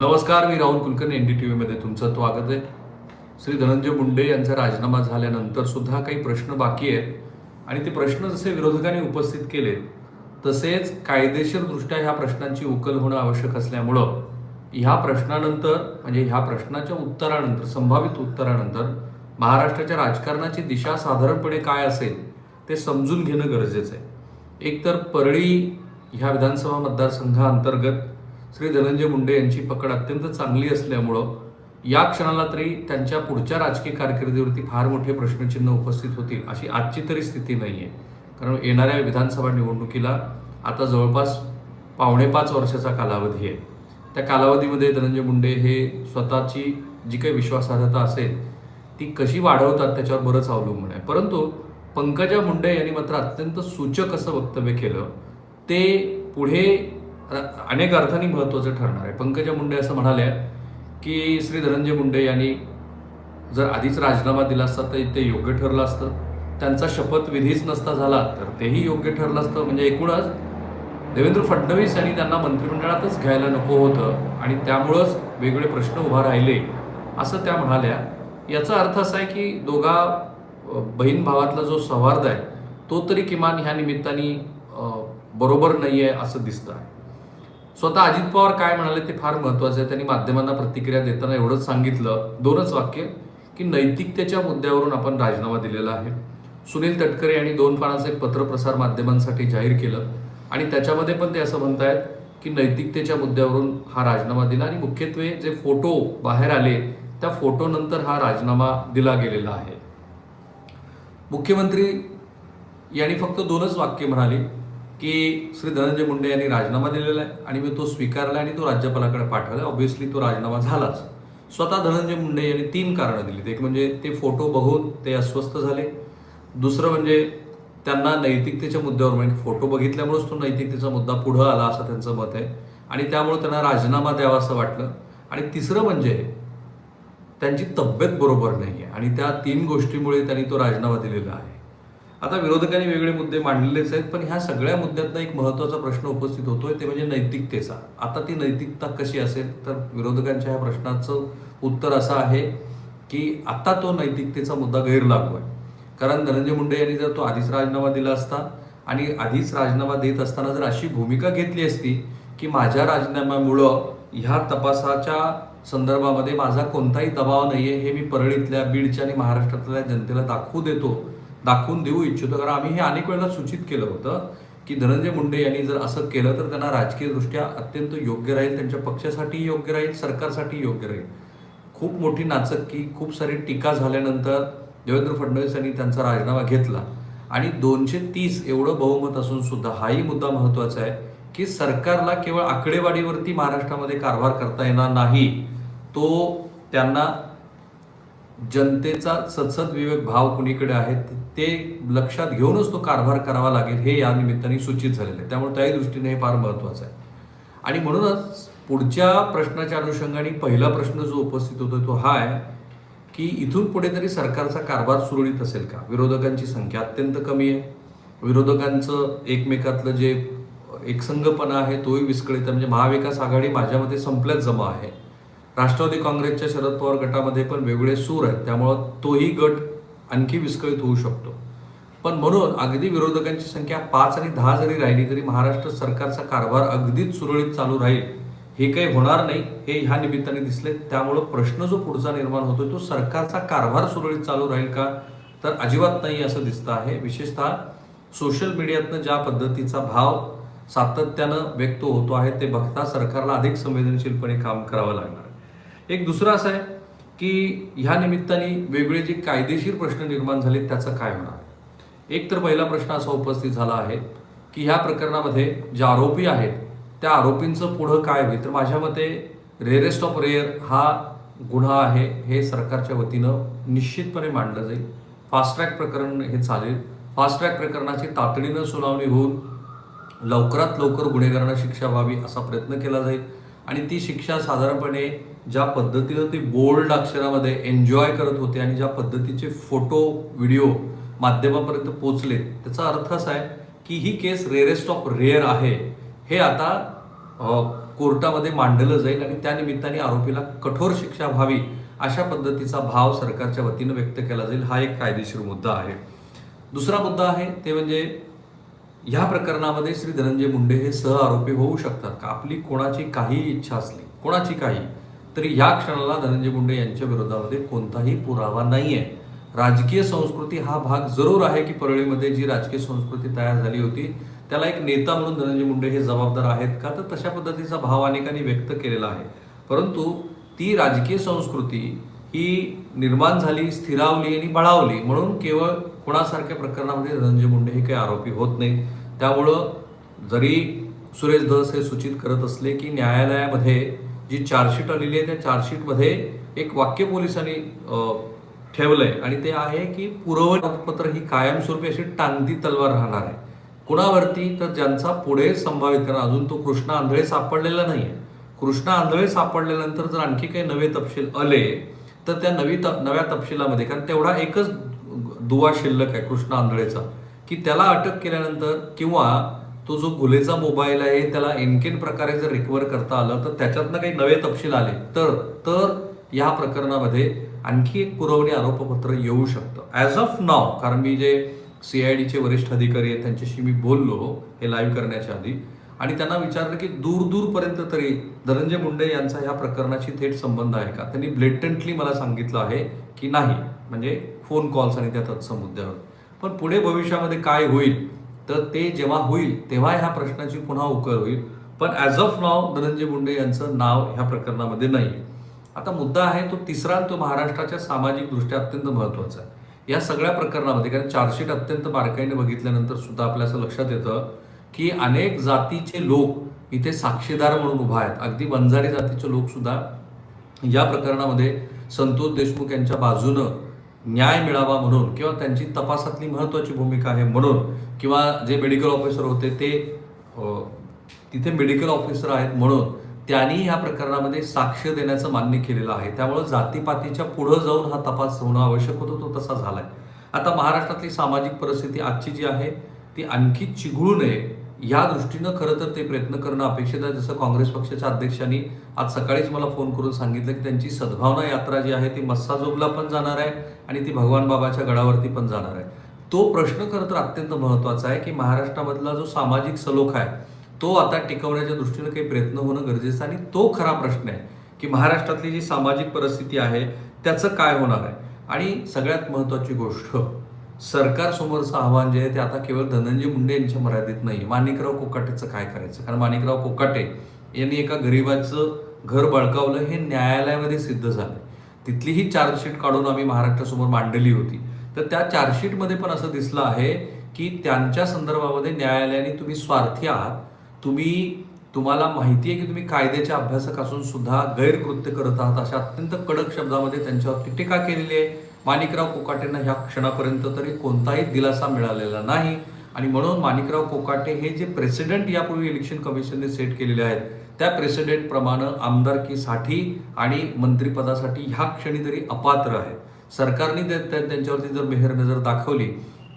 नमस्कार मी Rahul Kulkarni N D T व्हीमध्ये तुमचं स्वागत आहे. श्री धनंजय मुंडे यांचा राजीनामा झाल्यानंतर सुद्धा काही प्रश्न बाकी आहेत. आणि ते प्रश्न जसे विरोधकांनी उपस्थित केले तसेच कायदेशीरदृष्ट्या ह्या प्रश्नांची उकल होणं आवश्यक असल्यामुळं ह्या प्रश्नानंतर म्हणजे ह्या प्रश्नाच्या उत्तरानंतर संभावित उत्तरानंतर महाराष्ट्राच्या राजकारणाची दिशा साधारणपणे काय असेल ते समजून घेणं गरजेचं आहे. एकतर परळी ह्या विधानसभा मतदारसंघाअंतर्गत श्री धनंजय मुंडे यांची पकड अत्यंत चांगली असल्यामुळं या क्षणाला तरी त्यांच्या पुढच्या राजकीय कारकिर्दीवरती फार मोठे प्रश्नचिन्ह उपस्थित होतील अशी आजची तरी स्थिती नाही आहे कारण येणाऱ्या विधानसभा निवडणुकीला आता जवळपास पावणे पाच वर्षाचा कालावधी आहे. त्या कालावधीमध्ये धनंजय मुंडे हे स्वतःची जी काही विश्वासार्हता असेल ती कशी वाढवतात त्याच्यावर बरंच अवलंबून आहे. परंतु पंकजा मुंडे यांनी मात्र अत्यंत सूचक असं वक्तव्य केलं ते पुढे अनेक अर्थांनी महत्त्वाचं ठरणार आहे. पंकजा मुंडे असं म्हणाल्या की श्री धनंजय मुंडे यांनी जर आधीच राजीनामा दिला असता तर ते योग्य ठरलं असतं. त्यांचा शपथविधीच नसता झाला तर तेही योग्य ठरलं असतं. म्हणजे एकूणच देवेंद्र फडणवीस यांनी त्यांना मंत्रिमंडळातच घ्यायला नको होतं आणि त्यामुळंच वेगवेगळे प्रश्न उभा राहिले असं त्या म्हणाल्या. याचा अर्थ असा आहे की दोघा बहीण भावातला जो सौहार्द आहे तो तरी किमान ह्या निमित्ताने बरोबर नाही आहे असं दिसतं आहे. स्वतः अजित पवार काय म्हणाले ते फार महत्वाचं आहे. त्यांनी माध्यमांना प्रतिक्रिया देताना एवढंच सांगितलं दोनच वाक्य की नैतिकतेच्या मुद्द्यावरून आपण राजीनामा दिलेला आहे. सुनील तटकरे यांनी दोन पानाचं एक पत्र प्रसार माध्यमांसाठी जाहीर केलं आणि त्याच्यामध्ये पण ते असं म्हणतायत की नैतिकतेच्या मुद्द्यावरून हा राजीनामा दिला आणि मुख्यत्वे जे फोटो बाहेर आले त्या फोटोनंतर हा राजीनामा दिला गेलेला आहे. मुख्यमंत्री यांनी फक्त दोनच वाक्य म्हणाली की श्री धनंजय मुंडे यांनी राजीनामा दिलेला आहे आणि मी तो स्वीकारला आणि तो राज्यपालाकडे पाठवला ऑब्व्हियसली तो राजीनामा झालाच. स्वतः धनंजय मुंडे यांनी तीन कारणं दिलीत. एक म्हणजे ते फोटो बघून ते अस्वस्थ झाले. दुसरं म्हणजे त्यांना नैतिकतेच्या मुद्द्यावर म्हणजे फोटो बघितल्यामुळेच तो नैतिकतेचा मुद्दा पुढं आला असं त्यांचं मत आहे. आणि त्यामुळे त्यांना राजीनामा द्यावा असं वाटलं. आणि तिसरं म्हणजे त्यांची तब्येत बरोबर नाही आहे आणि त्या तीन गोष्टीमुळे त्यांनी तो राजीनामा दिलेला आहे. आता विरोधकांनी वेगळे मुद्दे मांडलेलेच आहेत पण ह्या सगळ्या मुद्द्यातनं एक महत्त्वाचा प्रश्न उपस्थित होतोय ते म्हणजे नैतिकतेचा. आता ती नैतिकता कशी असेल? तर विरोधकांच्या ह्या प्रश्नाचं उत्तर असं आहे की आता तो नैतिकतेचा मुद्दा गैरलागू आहे. कारण धनंजय मुंडे यांनी जर तो आधीच राजीनामा दिला असता आणि आधीच राजीनामा देत असताना जर अशी भूमिका घेतली असती की माझ्या राजीनाम्यामुळं ह्या तपासाच्या संदर्भामध्ये माझा कोणताही दबाव नाही आहे हे मी परळीतल्या बीडच्या आणि महाराष्ट्रातल्या जनतेला दाखवू देतो दाखवून देऊ इच्छितो. कारण आम्ही हे अनेक वेळेला सूचित केलं होतं की धनंजय मुंडे यांनी जर असं केलं तर त्यांना राजकीयदृष्ट्या अत्यंत योग्य राहील त्यांच्या पक्षासाठी योग्य राहील सरकारसाठी योग्य राहील. खूप मोठी नाचक्की खूप सारी टीका झाल्यानंतर देवेंद्र फडणवीस यांनी त्यांचा राजीनामा घेतला. आणि दोनशे तीस एवढं बहुमत असून सुद्धा हाही मुद्दा महत्त्वाचा आहे की सरकारला केवळ आकडेवारीवरती महाराष्ट्रामध्ये कारभार करता येणार नाही. तो त्यांना जनतेचा सदसद विवेक भाव कुणीकडे आहेत ते लक्षात घेऊनच तो कारभार करावा लागेल हे या निमित्ताने सूचित झालेलं आहे. त्यामुळे त्याही दृष्टीने हे फार महत्वाचं आहे. आणि म्हणूनच पुढच्या प्रश्नाच्या अनुषंगाने पहिला प्रश्न जो उपस्थित होतो तो हा आहे की इथून पुढे तरी सरकारचा कारभार सुरळीत असेल का? विरोधकांची संख्या अत्यंत कमी आहे. विरोधकांचं एकमेकातलं जे एकसंघपणा आहे तोही विस्कळीत आहे. म्हणजे महाविकास आघाडी माझ्या मते जमा आहे. राष्ट्रवादी काँग्रेसच्या शरद पवार गटामध्ये पण वेगळे सूर आहेत. त्यामुळं तोही गट आणखी विस्कळीत होऊ शकतो. पण म्हणून अगदी विरोधकांची संख्या पाच आणि दहा जरी राहिली तरी महाराष्ट्र सरकारचा कारभार अगदीच सुरळीत चालू राहील. हे काही होणार नाही हे ह्या निमित्ताने दिसले. त्यामुळं प्रश्न जो पुढचा निर्माण होतोय तो सरकारचा कारभार सुरळीत चालू राहील का? तर अजिबात नाही असं दिसतं आहे. विशेषतः सोशल मीडियातनं ज्या पद्धतीचा भाव सातत्यानं व्यक्त होतो आहे ते बघता सरकारला अधिक संवेदनशीलपणे काम करावं लागणार. एक दुसरं असं आहे की ह्या निमित्ताने वेगवेगळे जे कायदेशीर प्रश्न निर्माण झाले त्याचं काय होणार? एक तर पहिला प्रश्न असा उपस्थित झाला आहे की ह्या प्रकरणामध्ये जे आरोपी आहेत त्या आरोपींचं पुढं काय होईल? तर माझ्या मते रेअरेस्ट ऑफ रेअर हा गुन्हा आहे हे सरकारच्या वतीनं निश्चितपणे मांडलं जाईल. फास्ट ट्रॅक प्रकरण हे चालेल. फास्ट ट्रॅक प्रकरणाची तातडीनं सुनावणी होऊन लवकरात लवकर गुन्हेगारांना शिक्षा व्हावी असा प्रयत्न केला जाईल. आणि ती शिक्षा साधारणपणे ज्या पद्धतीनं ते बोल्ड अक्षरामध्ये एन्जॉय करत होते आणि ज्या पद्धतीचे फोटो व्हिडिओ माध्यमापर्यंत पोचले त्याचा अर्थ असा आहे की ही केस रेअरेस्ट ऑफ रेअर आहे. हे आता कोर्टामध्ये मांडलं जाईल आणि त्यानिमित्ताने आरोपीला कठोर शिक्षा व्हावी अशा पद्धतीचा भाव सरकारच्या वतीनं व्यक्त केला जाईल. हा एक कायदेशीर मुद्दा आहे. दुसरा मुद्दा आहे ते म्हणजे ह्या प्रकरणामध्ये श्री धनंजय मुंडे हे सह आरोपी होऊ शकतात. का आपली कोणाची काही इच्छा असली कोणाची काही तरी ह्या क्षणाला धनंजय मुंडे यांच्या विरोधामध्ये कोणताही पुरावा नाही आहे राजकीय संस्कृती हा भाग जरूर आहे की परळीमध्ये जी राजकीय संस्कृती तयार झाली होती त्याला एक नेता म्हणून धनंजय मुंडे हे जबाबदार आहेत का? तर तशा पद्धतीचा भाव अनेकांनी व्यक्त केलेला आहे. परंतु ती राजकीय संस्कृती ही निर्माण झाली स्थिरावली आणि बळावली. म्हणून केवळ कोणासारख्या प्रकरणामध्ये धनंजय मुंडे हे काही आरोपी होत नाहीत. त्यामुळं जरी सुरेश धस हे सूचित करत असले की न्यायालयामध्ये जी चार्जशीट आलेली आहे त्या चार्जशीटमध्ये एक वाक्य पोलिसांनी ठेवलं ठेवलंय. आणि ते आहे की पुरवठापत्र ही कायमस्वरूपी अशी टांगती तलवार राहणार आहे. कुणावरती? तर ज्यांचा पुढे संभावित कारण अजून तो कृष्णा आंधळे सापडलेला नाही आहे कृष्णा आंधळे सापडल्यानंतर जर आणखी काही नवे तपशील आले तर त्या नवी त- नव्या तपशिलामध्ये कारण तेवढा एकच दुवा शिल्लक आहे कृष्णा आंधळेचा की त्याला अटक केल्यानंतर किंवा तो जो गुलेचा मोबाईल आहे त्याला एनकेन प्रकारे जर रिकवर करता आलं तर त्याच्यातनं काही नवे तपशील आले तर तर या प्रकरणामध्ये आणखी एक पुरवणी आरोपपत्र येऊ शकतं. ॲज ऑफ नाव कारण मी जे सी आय डीचे वरिष्ठ अधिकारी आहेत त्यांच्याशी मी बोललो हे लाईव्ह करण्याच्या आधी आणि त्यांना विचारलं की दूर दूरपर्यंत तरी धनंजय मुंडे यांचा ह्या प्रकरणाशी थेट संबंध आहे का? त्यांनी ब्लेटंटली मला सांगितलं आहे की नाही म्हणजे फोन कॉल्स आणि त्या तत्सम मुद्द्यावर पण पुढे भविष्यामध्ये काय होईल तर ते जेव्हा होईल तेव्हा ह्या प्रश्नाची पुन्हा उकल होईल. पण ॲज ऑफ नाव धनंजय मुंडे यांचं नाव ह्या प्रकरणामध्ये नाही. आता मुद्दा आहे तो तिसरा तो महाराष्ट्राच्या सामाजिक दृष्ट्या अत्यंत महत्त्वाचा आहे. या सगळ्या प्रकरणामध्ये कारण चार्जशीट अत्यंत बारकाईने बघितल्यानंतर सुद्धा आपल्या असं लक्षात येतं की अनेक जातीचे लोक इथे साक्षीदार म्हणून उभा आहेत. अगदी वंजारी जातीचे लोकसुद्धा या प्रकरणामध्ये संतोष देशमुख यांच्या बाजूनं न्याय मिळावा म्हणून किंवा त्यांची तपासातली महत्त्वाची भूमिका आहे म्हणून किंवा जे मेडिकल ऑफिसर होते ते तिथे मेडिकल ऑफिसर आहेत म्हणून त्यांनी ह्या प्रकरणामध्ये साक्ष देण्याचं मान्य केलेलं आहे. त्यामुळं जातीपातीच्या पुढं जाऊन हा तपास होणं आवश्यक होतं तो तसा झाला आहे आता महाराष्ट्रातली सामाजिक परिस्थिती आजची जी आहे ती आणखी चिघळू नये. या दृष्टीनं खरं तर ते प्रयत्न करणं अपेक्षित आहे. जसं काँग्रेस पक्षाच्या अध्यक्षांनी आज सकाळीच मला फोन करून सांगितलं की त्यांची सद्भावना यात्रा जी आहे ती मस्साजोगला पण जाणार आहे आणि ती भगवान बाबाच्या गडावरती पण जाणार आहे. तो प्रश्न खरं तर अत्यंत महत्त्वाचा आहे की महाराष्ट्रामधला जो सामाजिक सलोखा आहे तो आता टिकवण्याच्या दृष्टीनं काही प्रयत्न होणं गरजेचं आहे आणि तो खरा प्रश्न आहे की महाराष्ट्रातली जी सामाजिक परिस्थिती आहे त्याचं काय होणार आहे? आणि सगळ्यात महत्त्वाची गोष्ट सरकारसमोरचं आव्हान जे आहे ते आता केवळ धनंजय मुंडे यांच्या मर्यादित नाही माणिकराव कोकाटेचं काय करायचं? कारण माणिकराव कोकाटे यांनी एका गरिबाचं घर बळकावलं हे न्यायालयामध्ये सिद्ध झालं तिथली ही चार्जशीट काढून आम्ही महाराष्ट्रासमोर मांडली होती. तर त्या चार्जशीटमध्ये पण असं दिसलं आहे की त्यांच्या संदर्भामध्ये न्यायालयाने तुम्ही स्वार्थी आहात. तुम्ही तुम्हाला माहिती आहे की तुम्ही कायद्याच्या अभ्यासक असून सुद्धा गैरकृत्य करत आहात अशा अत्यंत कडक शब्दामध्ये त्यांच्यावरती टीका केलेली आहे. माणिकराव कोकाटेंना ह्या क्षणापर्यंत तरी कोणताही दिलासा मिळालेला नाही. आणि म्हणून माणिकराव कोकाटे हे जे प्रेसिडेंट यापूर्वी इलेक्शन कमिशनने सेट केलेले आहेत त्या प्रेसिडेंटप्रमाणे आमदारकीसाठी आणि मंत्रिपदासाठी ह्या क्षणी तरी अपात्र आहे सरकारने त्यांच्यावरती जर मेहर नजर दाखवली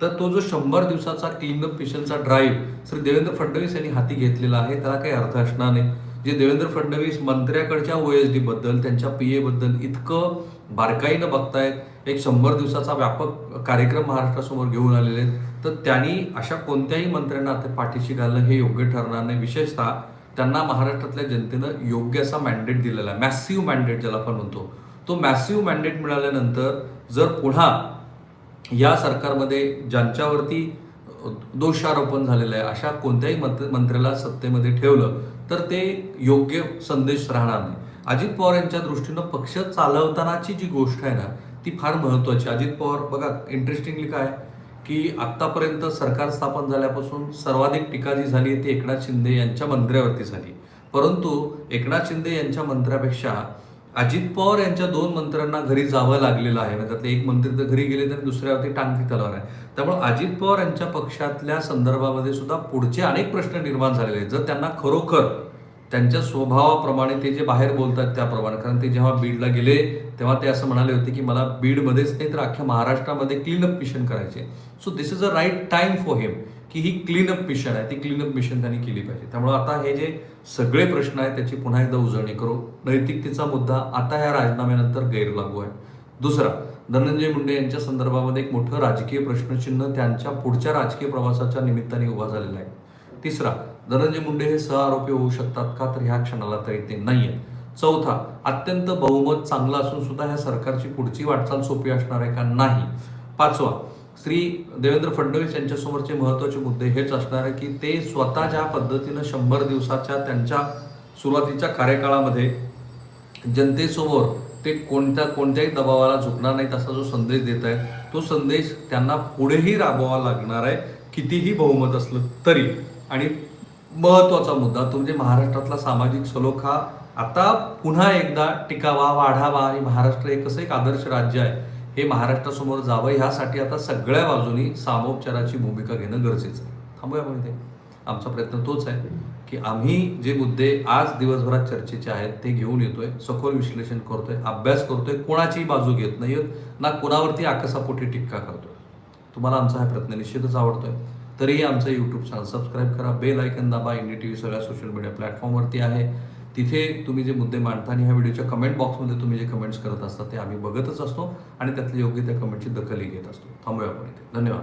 तर तो जो शंभर दिवसाचा क्लीनअप मिशनचा ड्राईव्ह श्री देवेंद्र फडणवीस यांनी हाती घेतलेला आहे त्याला काही अर्थ असणार नाही. जे देवेंद्र फडणवीस मंत्र्याकडच्या ओ एस डीबद्दल त्यांच्या पी एबद्दल इतकं बारकाईनं बघतायत एक शंभर दिवसाचा व्यापक कार्यक्रम महाराष्ट्रासमोर घेऊन आलेले आहेत. तर त्यांनी अशा कोणत्याही मंत्र्यांना आता पाठीशी घालणं हे योग्य ठरणार नाही. विशेषतः त्यांना महाराष्ट्रातल्या जनतेनं योग्य असा मॅन्डेट दिलेला आहे. मॅसिव्ह मॅन्डेट ज्याला आपण म्हणतो. तो मॅसिव्ह मॅन्डेट मिळाल्यानंतर जर पुन्हा या सरकारमध्ये ज्यांच्यावरती दोषारोपण झालेलं आहे अशा कोणत्याही मंत्र मंत्र्याला सत्तेमध्ये ठेवलं तर ते योग्य संदेश राहणार नाही. अजित पवार यांच्या दृष्टीनं पक्ष चालवतानाची जी गोष्ट आहे ना ती फार महत्त्वाची अजित पवार बघा इंटरेस्टिंगली काय की आत्तापर्यंत सरकार स्थापन झाल्यापासून सर्वाधिक टीका जी झाली ती एकनाथ शिंदे यांच्या मंत्र्यावरती झाली. परंतु एकनाथ शिंदे यांच्या मंत्र्यापेक्षा अजित पवार यांच्या दोन मंत्र्यांना घरी जावं लागलेलं आहे. म्हणजे त्यातले एक मंत्री तर घरी गेले तर दुसऱ्यावरती टांगती तलवार आहे. त्यामुळे अजित पवार यांच्या पक्षातल्या संदर्भामध्ये सुद्धा पुढचे अनेक प्रश्न निर्माण झालेले आहेत. जर त्यांना खरोखर त्यांच्या स्वभावाप्रमाणे ते जे बाहेर बोलतात त्याप्रमाणे. कारण ते जेव्हा बीडला गेले तेव्हा ते असं म्हणाले होते की मला बीडमध्येच नाही तर अख्ख्या महाराष्ट्रामध्ये क्लीनअप मिशन करायचे. So this is a right time for him की ही क्लीनअप मिशन आहे. ती क्लीनअप मिशन त्यांनी केली पाहिजे. त्यामुळे आता हे जे सगळे प्रश्न आहेत त्याची पुन्हा एकदा उजळणी करू. नैतिकतेचा मुद्दा आता ह्या राजीनाम्यानंतर गैरलागू आहे. दुसरा धनंजय मुंडे यांच्या संदर्भामध्ये एक मोठं राजकीय प्रश्नचिन्ह त्यांच्या पुढच्या राजकीय प्रवासाच्या निमित्ताने उभा झालेला आहे. तिसरा धनंजय मुंडे हे सहआरोपी होऊ शकतात का? तर ह्या क्षणाला तरी ते आहेत चौथा अत्यंत बहुमत चांगलं असून सुद्धा ह्या सरकारची पुढची वाटचाल सोपी असणार आहे का? नाही. पाचवा श्री देवेंद्र फडणवीस यांच्यासमोरचे महत्त्वाचे मुद्दे हेच असणार आहे की ते स्वतः ज्या पद्धतीनं शंभर दिवसाच्या त्यांच्या सुरुवातीच्या कार्यकाळामध्ये जनतेसमोर ते कोणत्या कोणत्याही दबावाला झुकणार नाहीत असा जो संदेश देत आहे तो संदेश त्यांना पुढेही राबवावा लागणार आहे कितीही बहुमत असलं तरी. आणि महत्त्वाचा मुद्दा. तुमचे महाराष्ट्रातला सामाजिक सलोख हा आता पुन्हा एकदा टिकावा वाढावा आणि महाराष्ट्र हे कसं एक आदर्श राज्य आहे हे महाराष्ट्रासमोर जावं ह्यासाठी आता सगळ्या बाजूनी सामोपचाराची भूमिका घेणं गरजेचं आहे. थांबूया आपण इथे. आमचा प्रयत्न तोच आहे की आम्ही जे मुद्दे आज दिवसभरात चर्चेचे आहेत ते घेऊन येतोय सखोल विश्लेषण करतोय अभ्यास करतोय कोणाचीही बाजू घेत नाही ना कोणावरती आकसापोटी टिक्का करतोय. तुम्हाला आमचा हा प्रयत्न निश्चितच आवडतोय. तरीही आमचं यूट्यूब चॅनल सबस्क्राईब करा. बेल ऐकन दाबा. N D T V social social media प्लॅटफॉर्मवरती आहे. तिथे तुम्ही जे मुद्दे मांडता आणि ह्या व्हिडिओच्या कमेंट बॉक्समध्ये तुम्ही जे कमेंट्स करत असता ते आम्ही बघतच असतो आणि त्यातल्या योग्य त्या कमेंटची दखलही घेत असतो. थांबूया आपण इथे. धन्यवाद.